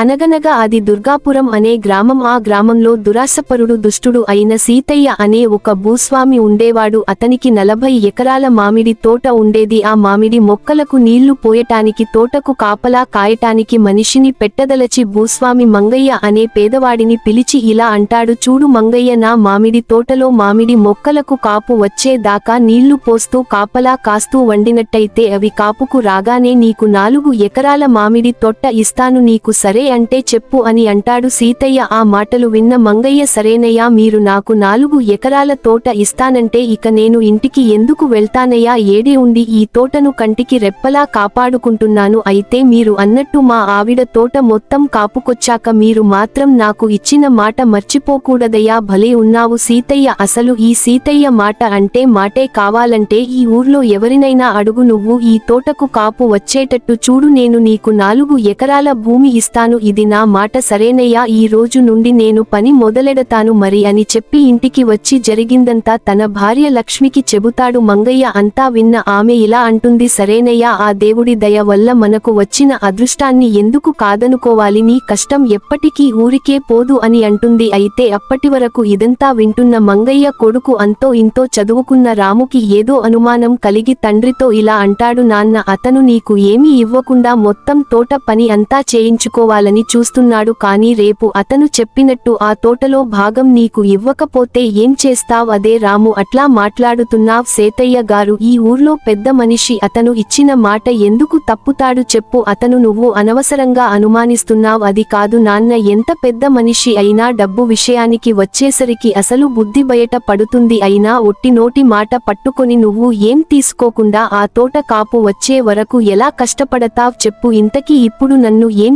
అనగనగా అది దుర్గాపురం అనే గ్రామం. ఆ గ్రామంలో దురాసపరుడు దుష్టుడు అయిన సీతయ్య అనే ఒక భూస్వామి ఉండేవాడు. అతనికి నలభై ఎకరాల మామిడి తోట ఉండేది. ఆ మామిడి మొక్కలకు నీళ్ళు పోయటానికి తోటకు కాపలా కాయటానికి మనిషిని పెట్టదలచి భూస్వామి మంగయ్య అనే పేదవాడిని పిలిచి ఇలా అంటాడు చూడు మంగయ్య నా మామిడి తోటలో మామిడి మొక్కలకు కాపు వచ్చేదాకా నీళ్ళు పోస్తూ కాపలా కాస్తూ వండినట్టయితే అవి కాపుకు రాగానే నీకు నాలుగు ఎకరాల మామిడి తొట్ట ఇస్తాను నీకు సరే అంటే చెప్పు అని అంటాడు సీతయ్య. ఆ మాటలు విన్న మంగయ్య సరేనయ్యా మీరు నాకు నాలుగు ఎకరాల తోట ఇస్తానంటే ఇక నేను ఇంటికి ఎందుకు వెళ్తానయ్యా? ఏడే ఉండి ఈ తోటను కంటికి రెప్పలా కాపాడుకుంటున్నాను. అయితే మీరు అన్నట్టు మా ఆవిడ తోట మొత్తం కాపుకొచ్చాక మీరు మాత్రం నాకు ఇచ్చిన మాట మర్చిపోకూడదయ్యా. భలే ఉన్నావు సీతయ్య. అసలు ఈ సీతయ్య మాట అంటే మాటే కావాలంటే ఈ ఊర్లో ఎవరినైనా అడుగు నువ్వు. ఈ తోటకు కాపు వచ్చేటట్టు చూడు నేను నీకు నాలుగు ఎకరాల భూమి ఇస్తాను. ఇది నా మాట సరేనయ్యా ఈ రోజు నుండి నేను పని మొదలెడతాను మరి అని చెప్పి ఇంటికి వచ్చి జరిగిందంతా తన భార్య లక్ష్మికి చెబుతాడు మంగయ్య అంతా విన్న ఆమె ఇలా అంటుంది సరేనయ్యా ఆ దేవుడి దయ వల్ల మనకు వచ్చిన అదృష్టాన్ని ఎందుకు కాదనుకోవాలి నీ కష్టం ఎప్పటికీ ఊరికే పోదు అని అంటుంది. అయితే అప్పటి వరకు ఇదంతా వింటున్న మంగయ్య కొడుకు అంతో ఇంతో చదువుకున్న రాముకి ఏదో అనుమానం కలిగి తండ్రితో ఇలా అంటాడు నాన్న అతను నీకు ఏమీ ఇవ్వకుండా మొత్తం తోట పని అంతా చేయించుకోవాలి? చేయాలని చూస్తున్నాడు కానీ రేపు అతను చెప్పినట్టు ఆ తోటలో భాగం నీకు ఇవ్వకపోతే ఏం చేస్తావ్? అదే రాము అట్లా మాట్లాడుతున్నావ్ సేతయ్య గారు. ఈ ఊర్లో పెద్ద మనిషి అతను ఇచ్చిన మాట ఎందుకు తప్పుతాడు చెప్పు. అతను నువ్వు అనవసరంగా అనుమానిస్తున్నావ్. అది కాదు నాన్న ఎంత పెద్ద మనిషి అయినా డబ్బు విషయానికి వచ్చేసరికి అసలు బుద్ధి బయట పడుతుంది. అయినా ఒట్టి నోటి మాట పట్టుకొని నువ్వు ఏం తీసుకోకుండా ఆ తోట కాపు వచ్చే వరకు ఎలా కష్టపడతావ్ చెప్పు. ఇంతకీ ఇప్పుడు నన్ను ఏం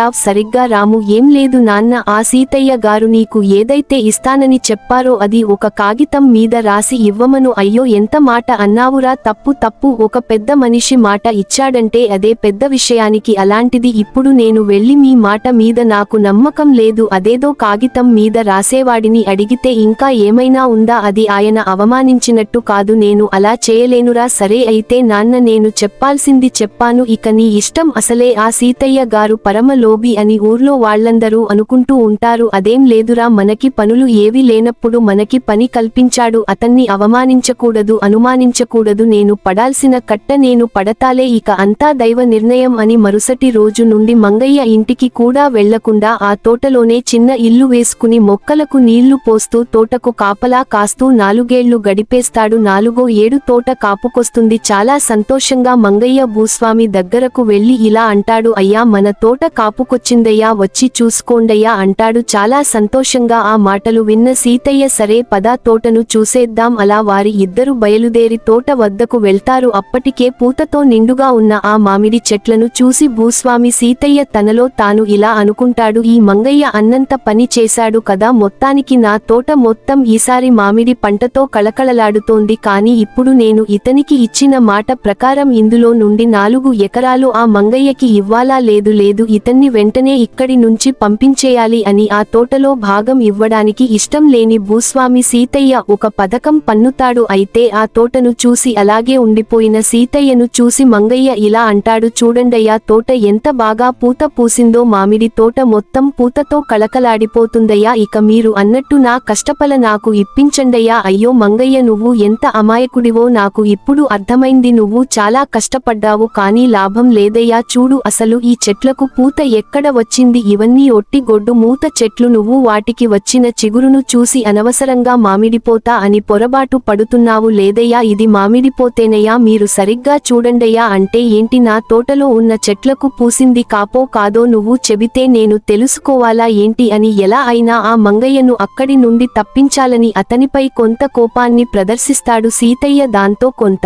ప్రతాప్ సరిగ్గా రాము ఏం లేదు నాన్న ఆ సీతయ్య గారు నీకు ఏదైతే ఇస్తానని చెప్పారో అది ఒక కాగితం మీద రాసి ఇవ్వమను. అయ్యో ఎంత మాట అన్నావురా తప్పు తప్పు. ఒక పెద్ద మనిషి మాట ఇచ్చాడంటే అదే పెద్ద విషయానికి అలాంటిది. ఇప్పుడు నేను వెళ్ళి మీ మాట మీద నాకు నమ్మకం లేదు. అదేదో కాగితం మీద రాసేవాడిని అడిగితే ఇంకా ఏమైనా ఉందా? అది ఆయన అవమానించినట్టు కాదు. నేను అలా చేయలేనురా. సరే అయితే నాన్న నేను చెప్పాల్సింది చెప్పాను. ఇక నీ ఇష్టం అసలే. ఆ సీతయ్య గారు పరమలో లోబి అని ఊర్లో వాళ్ళందరూ అనుకుంటూ ఉంటారు అదేం లేదురా మనకి పనులు ఏవి లేనప్పుడు మనకి పని కల్పించాడు అతన్ని అవమానించకూడదు అనుమానించకూడదు నేను పడాల్సిన కట్ట నేను పడతాలే ఇక అంతా దైవ నిర్ణయం అని మరుసటి రోజు నుండి మంగయ్య ఇంటికి కూడా వెళ్ళకుండా ఆ తోటలోనే చిన్న ఇల్లు వేసుకుని మొక్కలకు నీళ్ళు పోస్తూ తోటకు కాపలా కాస్తూ నాలుగేళ్ళు గడిపేస్తాడు. నాలుగో ఏడు తోట కాపుకొస్తుంది. చాలా సంతోషంగా మంగయ్య భూస్వామి దగ్గరకు వెళ్ళి ఇలా అంటాడు అయ్యా మన తోట కాపుకొచ్చిందయ్యా వచ్చి చూసుకోండయ్యా అంటాడు. చాలా సంతోషంగా ఆ మాటలు విన్న సీతయ్య సరే పదా తోటను చూసేద్దాం అలా వారి ఇద్దరు బయలుదేరి తోట వద్దకు వెళ్తారు. అప్పటికే పూతతో నిండుగా ఉన్న ఆ మామిడి చెట్లను చూసి భూస్వామి సీతయ్య తనలో తాను ఇలా అనుకుంటాడు ఈ మంగయ్య అన్నంత పని చేశాడు కదా మొత్తానికి నా తోట మొత్తం ఈసారి మామిడి పంటతో కళకళలాడుతోంది. కాని ఇప్పుడు నేను ఇతనికి ఇచ్చిన మాట ప్రకారం ఇందులో నుండి నాలుగు ఎకరాలు ఆ మంగయ్యకి ఇవ్వాలా? లేదు లేదు ఇతన్ని వెంటనే ఇక్కడి నుంచి పంపించేయాలి అని ఆ తోటలో భాగం ఇవ్వడానికి ఇష్టం లేని భూస్వామి సీతయ్య ఒక పథకం పన్నుతాడు అయితే ఆ తోటను చూసి అలాగే ఉండిపోయిన సీతయ్యను చూసి మంగయ్య ఇలా అంటాడు చూడండయ్యా తోట ఎంత బాగా పూత పూసిందో మామిడి తోట మొత్తం పూతతో కళకలాడిపోతుందయ్యా ఇక మీరు అన్నట్టు నా కష్టపల నాకు ఇప్పించండయ్యా అయ్యో మంగయ్య నువ్వు ఎంత అమాయకుడివో నాకు ఇప్పుడు అర్థమైంది నువ్వు చాలా కష్టపడ్డావు కానీ లాభం లేదయ్యా చూడు అసలు ఈ చెట్లకు పూత ఎక్కడ వచ్చింది? ఇవన్నీ ఒట్టి గొడ్డు మూత చెట్లు నువ్వు వాటికి వచ్చిన చిగురును చూసి అనవసరంగా మామిడిపోతా అని పొరబాటు పడుతున్నావు లేదయ్యా ఇది మామిడిపోతేనయ్యా మీరు సరిగ్గా చూడండయ్యా అంటే ఏంటి? నా తోటలో ఉన్న చెట్లకు పూసింది కాపో కాదో నువ్వు చెబితే నేను తెలుసుకోవాలా ఏంటి అని ఎలా అయినా ఆ మంగయ్యను అక్కడి నుండి తప్పించాలని అతనిపై కొంత కోపాన్ని ప్రదర్శిస్తాడు సీతయ్య దాంతో కొంత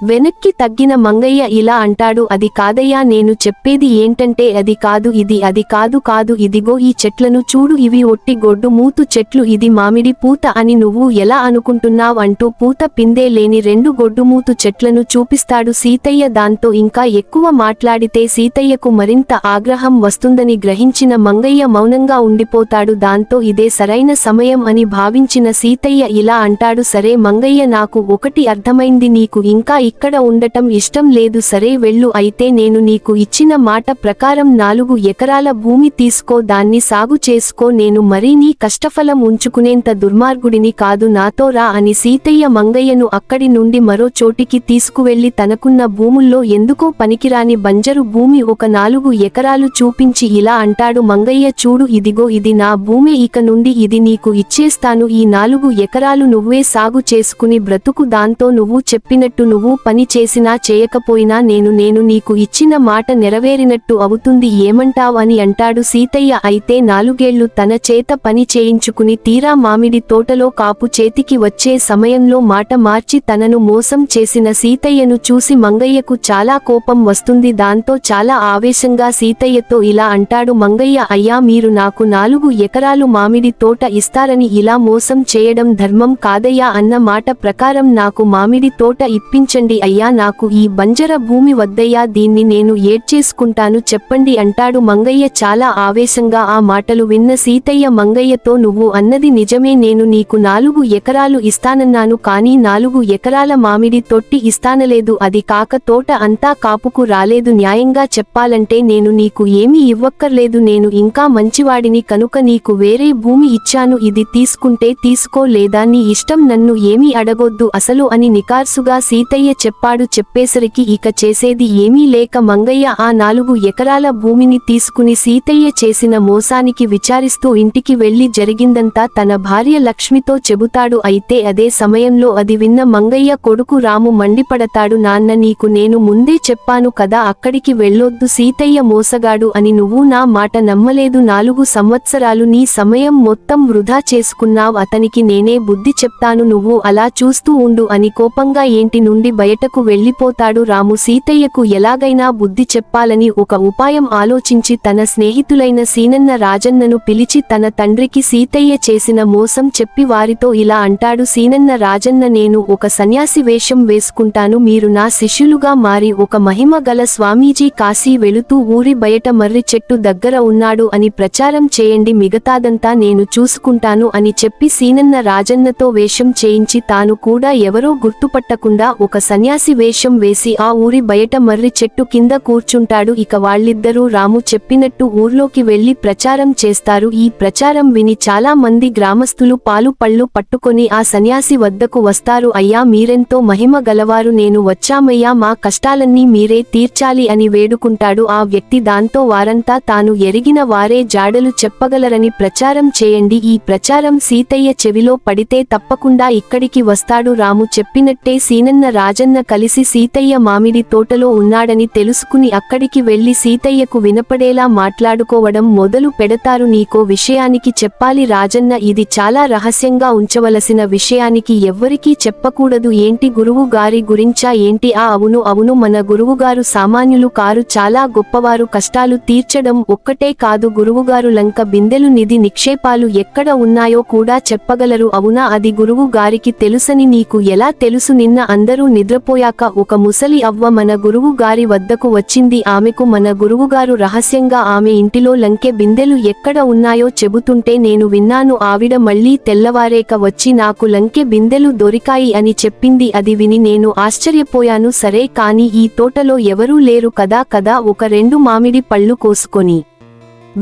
వెనక్కి తగ్గిన మంగయ్య ఇలా అంటాడు అది కాదయ్యా నేను చెప్పేది ఏంటంటే అది కాదు ఇది అది కాదు కాదు ఇదిగో ఈ చెట్లను చూడు ఇవి ఒట్టి గొడ్డు మూతు చెట్లు ఇది మామిడి పూత అని నువ్వు ఎలా అనుకుంటున్నావు? అంటూ పూత పిందే లేని రెండు గొడ్డుమూతు చెట్లను చూపిస్తాడు సీతయ్య. దాంతో ఇంకా ఎక్కువ మాట్లాడితే సీతయ్యకు మరింత ఆగ్రహం వస్తుందని గ్రహించిన మంగయ్య మౌనంగా ఉండిపోతాడు. దాంతో ఇదే సరైన సమయం అని భావించిన సీతయ్య ఇలా అంటాడు సరే మంగయ్య నాకు ఒకటి అర్థమైంది నీకు ఇంకా ఇక్కడ ఉండటం ఇష్టం లేదు సరే వెళ్ళు అయితే నేను నీకు ఇచ్చిన మాట ప్రకారం నాలుగు ఎకరాల భూమి తీసుకో దాన్ని సాగు చేసుకో నేను మరీ నీ కష్టఫలం ఉంచుకునేంత దుర్మార్గుడిని కాదు నాతో రా అని సీతయ్య మంగయ్యను అక్కడి నుండి మరో చోటికి తీసుకువెళ్ళి తనకున్న భూముల్లో ఎందుకో పనికిరాని బంజరు భూమి ఒక నాలుగు ఎకరాలు చూపించి ఇలా అంటాడు మంగయ్య చూడు ఇదిగో ఇది నా భూమి ఇక నుండి ఇది నీకు ఇచ్చేస్తాను ఈ నాలుగు ఎకరాలు నువ్వే సాగు చేసుకుని బ్రతుకు దాంతో నువ్వు చెప్పినట్టు నువ్వు పని చేసినా చేయకపోయినా నేను నేను నీకు ఇచ్చిన మాట నెరవేరినట్టు అవుతుంది ఏమంటావ్ అని అంటాడు సీతయ్య. అయితే నాలుగేళ్ళు తన చేత పని చేయించుకుని తీరా మామిడి తోటలో కాపు చేతికి వచ్చే సమయంలో మాట మార్చి తనను మోసం చేసిన సీతయ్యను చూసి మంగయ్యకు చాలా కోపం వస్తుంది. దాంతో చాలా ఆవేశంగా సీతయ్యతో ఇలా అంటాడు మంగయ్య అయ్యా మీరు నాకు నాలుగు ఎకరాలు మామిడి తోట ఇస్తారని ఇలా మోసం చేయడం ధర్మం కాదయ్యా అన్న మాట ప్రకారం నాకు మామిడి తోట ఇప్పించండి. అయ్యా నాకు ఈ బంజర భూమి వద్దయ్యా దీన్ని నేను ఏడ్చేసుకుంటాను చెప్పండి అంటాడు మంగయ్య చాలా ఆవేశంగా. ఆ మాటలు విన్న సీతయ్య మంగయ్యతో నువ్వు అన్నది నిజమే నేను నీకు నాలుగు ఎకరాలు ఇస్తానన్నాను కానీ నాలుగు ఎకరాల మామిడి తొట్టి ఇస్తానలేదు అది కాక తోట అంతా కాపుకు రాలేదు న్యాయంగా చెప్పాలంటే నేను నీకు ఏమీ ఇవ్వక్కర్లేదు నేను ఇంకా మంచివాడిని కనుక నీకు వేరే భూమి ఇచ్చాను ఇది తీసుకుంటే తీసుకో లేదా నీ ఇష్టం నన్ను ఏమీ అడగొద్దు అసలు అని నికార్సుగా సీతయ్య చెప్పాడు చెప్పేసరికి ఇక చేసేది ఏమీ లేక మంగయ్య ఆ నాలుగు ఎకరాల భూమిని తీసుకుని సీతయ్య చేసిన మోసానికి విచారిస్తూ ఇంటికి వెళ్ళి జరిగిందంతా తన భార్య లక్ష్మితో చెబుతాడు. అయితే అదే సమయంలో అది విన్న మంగయ్య కొడుకు రాము మండిపడతాడు. నాన్న నీకు నేను ముందే చెప్పాను కదా అక్కడికి వెళ్ళొద్దు సీతయ్య మోసగాడు అని నువ్వు నా మాట నమ్మలేదు. నాలుగు సంవత్సరాలు నీ సమయం మొత్తం వృధా చేసుకున్నావు. అతనికి నేనే బుద్ధి చెప్తాను నువ్వు అలా చూస్తూ ఉండు అని కోపంగా ఏంటి నుండి బయటకు వెళ్ళిపోతాడు రాము. సీతయ్యకు ఎలాగైనా బుద్ధి చెప్పాలని ఒక ఉపాయం ఆలోచించి తన స్నేహితులైన సీనన్న రాజన్నను పిలిచి తన తండ్రికి సీతయ్య చేసిన మోసం చెప్పి వారితో ఇలా అంటాడు. సీనన్న రాజన్న నేను ఒక సన్యాసి వేషం వేసుకుంటాను. మీరు నా శిష్యులుగా మారి ఒక మహిమ గల స్వామీజీ కాశీ వెళుతూ ఊరి బయట మర్రి చెట్టు దగ్గర ఉన్నాడు అని ప్రచారం చేయండి. మిగతాదంతా నేను చూసుకుంటాను అని చెప్పి సీనన్న రాజన్నతో వేషం చేయించి తాను కూడా ఎవరో గుర్తుపట్టకుండా ఒక సన్యాసి వేషం వేసి ఆ ఊరి బయట మర్రి చెట్టు కింద కూర్చుంటాడు. ఇక వాళ్ళిద్దరూ రాము చెప్పినట్టు ఊర్లోకి వెళ్ళి ప్రచారం చేస్తారు. ఈ ప్రచారం విని చాలా మంది గ్రామస్తులు పాలు పళ్ళు పట్టుకొని ఆ సన్యాసి వద్దకు వస్తారు. అయ్యా మీరెంతో మహిమ గలవారు. నేను వచ్చామయ్యా మా కష్టాలన్నీ మీరే తీర్చాలి అని వేడుకుంటాడు. ఆ వ్యక్తి దాంతో వారంతా తాను ఎరిగిన వారే జాడలు చెప్పగలరని ప్రచారం చేయండి. ఈ ప్రచారం సీతయ్య చెవిలో పడితే తప్పకుండా ఇక్కడికి వస్తాడు. రాము చెప్పినట్టే సీనన్న రాజన్న కలిసి సీతయ్య మామిడి తోటలో ఉన్నాడని తెలుసుకుని అక్కడికి వెళ్ళి సీతయ్యకు వినపడేలా మాట్లాడుకోవడం మొదలు పెడతారు. నీకో విషయానికి చెప్పాలి రాజన్న ఇది చాలా రహస్యంగా ఉంచవలసిన విషయానికి ఎవ్వరికీ చెప్పకూడదు. ఏంటి గురువు గారి గురించా? ఏంటి? ఆ అవును అవును మన గురువుగారు సామాన్యులు కారు చాలా గొప్పవారు. కష్టాలు తీర్చడం ఒక్కటే కాదు. గురువుగారు లంక బిందెలు నిధి నిక్షేపాలు ఎక్కడ ఉన్నాయో కూడా చెప్పగలరు. అవునా? అది గురువు గారికి తెలుసని నీకు ఎలా తెలుసు? నిన్న అందరూ నిద్రపోయాక ఒక ముసలి అవ్వ మన గురువు గారి వద్దకు వచ్చింది. ఆమెకు మన గురువుగారు రహస్యంగా ఆమె ఇంటిలో లంకె బిందెలు ఎక్కడ ఉన్నాయో చెబుతుంటే నేను విన్నాను ఆవిడ మళ్ళీ తెల్లవారేక వచ్చి నాకు లంకె బిందెలు దొరికాయి అని చెప్పింది. అది విని నేను ఆశ్చర్యపోయాను. సరే కాని ఈ తోటలో ఎవరూ లేరు కదా కదా ఒక రెండు మామిడి పళ్ళు కోసుకొని.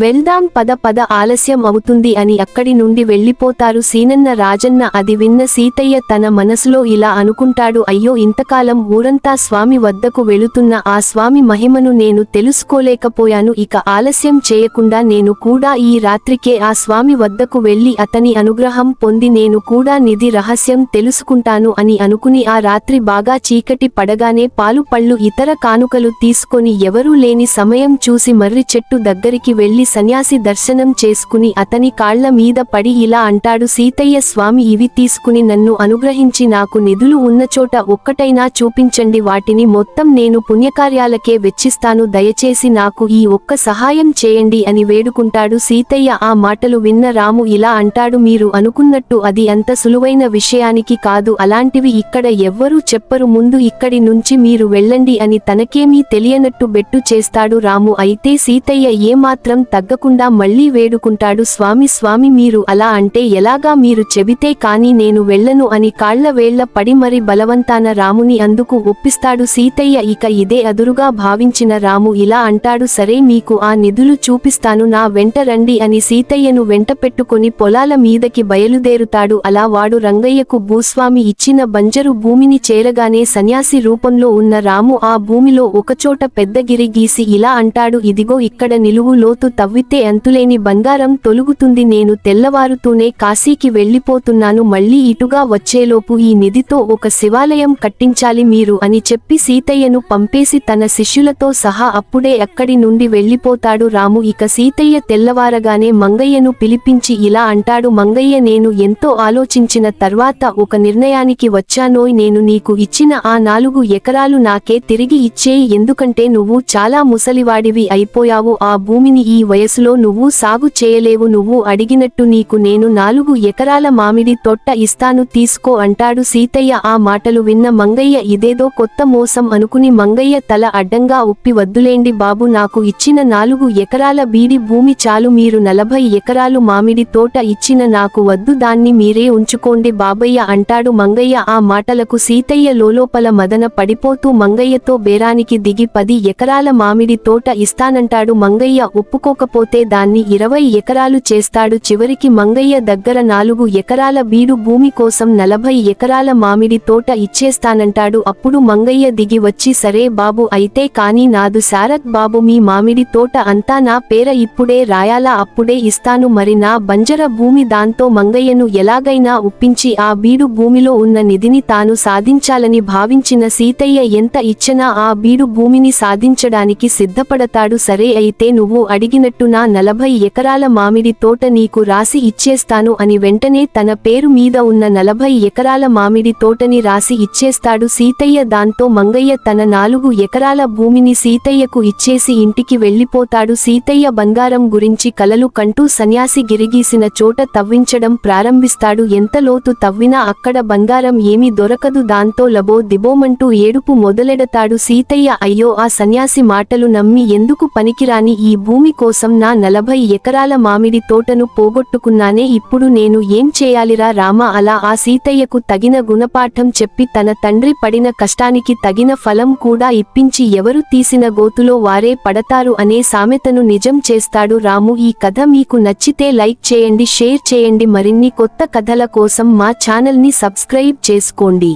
వెళ్దాం పద పద ఆలస్యం అవుతుంది అని అక్కడి నుండి వెళ్ళిపోతారు సీనన్న రాజన్న. అది విన్న సీతయ్య తన మనసులో ఇలా అనుకుంటాడు అయ్యో ఇంతకాలం ఊరంతా స్వామి వద్దకు వెళుతున్న ఆ స్వామి మహిమను నేను తెలుసుకోలేకపోయాను. ఇక ఆలస్యం చేయకుండా నేను కూడా ఈ రాత్రికే ఆ స్వామి వద్దకు వెళ్ళి అతని అనుగ్రహం పొంది నేను కూడా నిధి రహస్యం తెలుసుకుంటాను అని అనుకుని ఆ రాత్రి బాగా చీకటి పడగానే పాలు పళ్ళు ఇతర కానుకలు తీసుకొని ఎవరూ లేని సమయం చూసి మర్రి చెట్టు దగ్గరికి వెళ్ళి సన్యాసి దర్శనం చేసుకుని అతని కాళ్ళ మీద పడి ఇలా అంటాడు సీతయ్య స్వామి ఇవి తీసుకుని నన్ను అనుగ్రహించి నాకు నిధులు ఉన్నచోట ఒక్కటైనా చూపించండి. వాటిని మొత్తం నేను పుణ్యకార్యాలకే వెచ్చిస్తాను. దయచేసి నాకు ఈ ఒక్క సహాయం చేయండి అని వేడుకుంటాడు సీతయ్య. ఆ మాటలు విన్న రాము ఇలా అంటాడు మీరు అనుకున్నట్టు అది అంత సులువైన విషయానికి కాదు. అలాంటివి ఇక్కడ ఎవ్వరూ చెప్పరు. ముందు ఇక్కడి నుంచి మీరు వెళ్ళండి అని తనకేమీ తెలియనట్టు బెట్టు చేస్తాడు రాము. అయితే సీతయ్య ఏమాత్రం తగ్గకుండా మళ్ళీ వేడుకుంటాడు స్వామి స్వామి మీరు అలా అంటే ఎలాగా మీరు చెబితే కాని నేను వెళ్ళను అని కాళ్ళ వేళ్ళ పడి మరి బలవంతాన రాముని అందుకు ఒప్పిస్తాడు సీతయ్య. ఇక ఇదే అదురుగా భావించిన రాము ఇలా అంటాడు సరే మీకు ఆ నిధులు చూపిస్తాను నా వెంట రండి అని సీతయ్యను వెంట పెట్టుకొని పొలాల మీదకి బయలుదేరుతాడు. అలా వాడు రంగయ్యకు భూస్వామి ఇచ్చిన బంజరు భూమిని చేరగానే సన్యాసి రూపంలో ఉన్న రాము ఆ భూమిలో ఒకచోట పెద్ద గిరి గీసి ఇలా అంటాడు ఇదిగో ఇక్కడ నిలువు లోతు తవ్వితే అంతులేని బంగారం తొలుగుతుంది. నేను తెల్లవారుతూనే కాశీకి వెళ్ళిపోతున్నాను. మళ్ళీ ఇటుగా వచ్చేలోపు ఈ నిధితో ఒక శివాలయం కట్టించాలి మీరు అని చెప్పి సీతయ్యను పంపేసి తన శిష్యులతో సహా అప్పుడే అక్కడి నుండి వెళ్ళిపోతాడు రాము. ఇక సీతయ్య తెల్లవారగానే మంగయ్యను పిలిపించి ఇలా అంటాడు మంగయ్య నేను ఎంతో ఆలోచించిన తర్వాత ఒక నిర్ణయానికి వచ్చానోయ్. నేను నీకు ఇచ్చిన ఆ నాలుగు ఎకరాలు నాకే తిరిగి ఇచ్చేయి. ఎందుకంటే నువ్వు చాలా ముసలివాడివి అయిపోయావు. ఆ భూమిని ఈ వయసులో నువ్వు సాగు చేయలేవు నువ్వు అడిగినట్టు నీకు నేను నాలుగు ఎకరాల మామిడి తొట్ట ఇస్తాను తీసుకో అంటాడు సీతయ్య. ఆ మాటలు విన్న మంగయ్య ఇదేదో కొత్త మోసం అనుకుని మంగయ్య తల అడ్డంగా ఉప్పి వద్దులేండి బాబు నాకు ఇచ్చిన నాలుగు ఎకరాల బీడి భూమి చాలు మీరు నలభై ఎకరాలు మామిడి తోట ఇచ్చిన నాకు వద్దు దాన్ని మీరే ఉంచుకోండి బాబయ్య అంటాడు మంగయ్య. ఆ మాటలకు సీతయ్య లోలోపల మదన పడిపోతూ మంగయ్యతో బేరానికి దిగి పది ఎకరాల మామిడి తోట ఇస్తానంటాడు మంగయ్య ఒప్పుకో ఒప్పుకోకపోతే దాన్ని ఇరవై ఎకరాలు చేస్తాడు. చివరికి మంగయ్య దగ్గర నాలుగు ఎకరాల బీడు భూమి కోసం నలభై ఎకరాల మామిడి తోట ఇచ్చేస్తానంటాడు. అప్పుడు మంగయ్య దిగి వచ్చి సరే బాబు అయితే కానీ నాదు శారత్ బాబు మీ మామిడి తోట అంతా నా పేర ఇప్పుడే రాయాలా? అప్పుడే ఇస్తాను. మరి నా బంజర భూమి దాంతో మంగయ్యను ఎలాగైనా ఒప్పించి ఆ బీడు భూమిలో ఉన్న నిధిని తాను సాధించాలని భావించిన సీతయ్య ఎంత ఇచ్చినా ఆ బీడు భూమిని సాధించడానికి సిద్ధపడతాడు. సరే అయితే నువ్వు అడిగిన చెప్పినట్టు నా నలభై ఎకరాల మామిడి తోట నీకు రాసి ఇచ్చేస్తాను అని వెంటనే తన పేరు మీద ఉన్న నలభై ఎకరాల మామిడి తోటని రాసి ఇచ్చేస్తాడు సీతయ్య. దాంతో మంగయ్య తన నాలుగు ఎకరాల భూమిని సీతయ్యకు ఇచ్చేసి ఇంటికి వెళ్ళిపోతాడు. సీతయ్య బంగారం గురించి కలలు కంటూ సన్యాసి గిరిగీసిన చోట తవ్వించడం ప్రారంభిస్తాడు. ఎంత లోతు తవ్వినా అక్కడ బంగారం ఏమీ దొరకదు. దాంతో లబో దిబోమంటూ ఏడుపు మొదలెడతాడు. సీతయ్య అయ్యో ఆ సన్యాసి మాటలు నమ్మి ఎందుకు పనికిరాని ఈ భూమి కోసం నా నలభై ఎకరాల మామిడి తోటను పోగొట్టుకున్నానే ఇప్పుడు నేను ఏం చేయాలిరా రామ? అలా ఆ సీతయ్యకు తగిన గుణపాఠం చెప్పి తన తండ్రి పడిన కష్టానికి తగిన ఫలం కూడా ఇప్పించి ఎవరు తీసిన గోతులో వారే పడతారు అనే సామెతను నిజం చేస్తాడు రాము. ఈ కథ మీకు నచ్చితే లైక్ చేయండి షేర్ చేయండి. మరిన్ని కొత్త కథల కోసం మా ఛానల్ని సబ్స్క్రైబ్ చేసుకోండి.